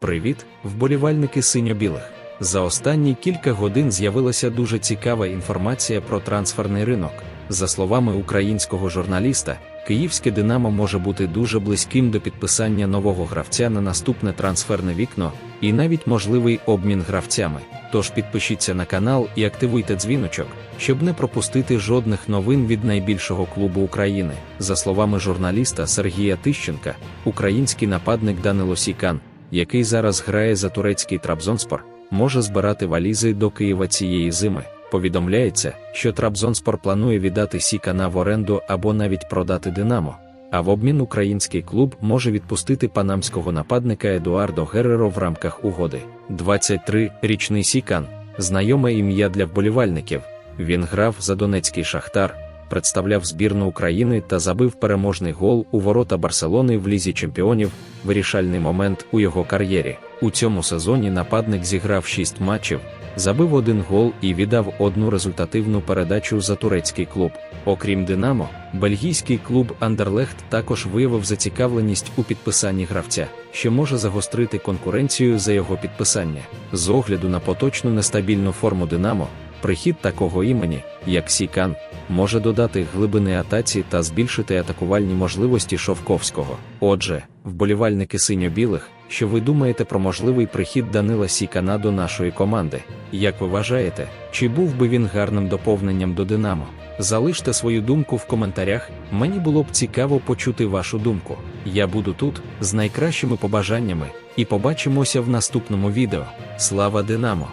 Привіт, вболівальники синьо-білих. За останні кілька годин з'явилася дуже цікава інформація про трансферний ринок. За словами українського журналіста, київське Динамо може бути дуже близьким до підписання нового гравця на наступне трансферне вікно і навіть можливий обмін гравцями. Тож підпишіться на канал і активуйте дзвіночок, щоб не пропустити жодних новин від найбільшого клубу України. За словами журналіста Сергія Тищенка, український нападник Данило Сікан, який зараз грає за турецький Трабзонспор, може збирати валізи до Києва цієї зими. Повідомляється, що Трабзонспор планує віддати Сікана в оренду або навіть продати Динамо. А в обмін український клуб може відпустити панамського нападника Едуардо Гереро в рамках угоди. 23-річний Сікан знайоме ім'я для вболівальників. Він грав за Донецький Шахтар, представляв збірну України та забив переможний гол у ворота Барселони в лізі чемпіонів, вирішальний момент у його кар'єрі. У цьому сезоні нападник зіграв 6 матчів, забив один гол і віддав одну результативну передачу за турецький клуб. Окрім Динамо, бельгійський клуб Андерлехт також виявив зацікавленість у підписанні гравця, що може загострити конкуренцію за його підписання. З огляду на поточну нестабільну форму Динамо, прихід такого імені, як Сікан, може додати глибини атаці та збільшити атакувальні можливості Шовковського. Отже, вболівальники синьо-білих, що ви думаєте про можливий прихід Данила Сікана до нашої команди? Як ви вважаєте, чи був би він гарним доповненням до Динамо? Залиште свою думку в коментарях, мені було б цікаво почути вашу думку. Я буду тут з найкращими побажаннями і побачимося в наступному відео. Слава Динамо!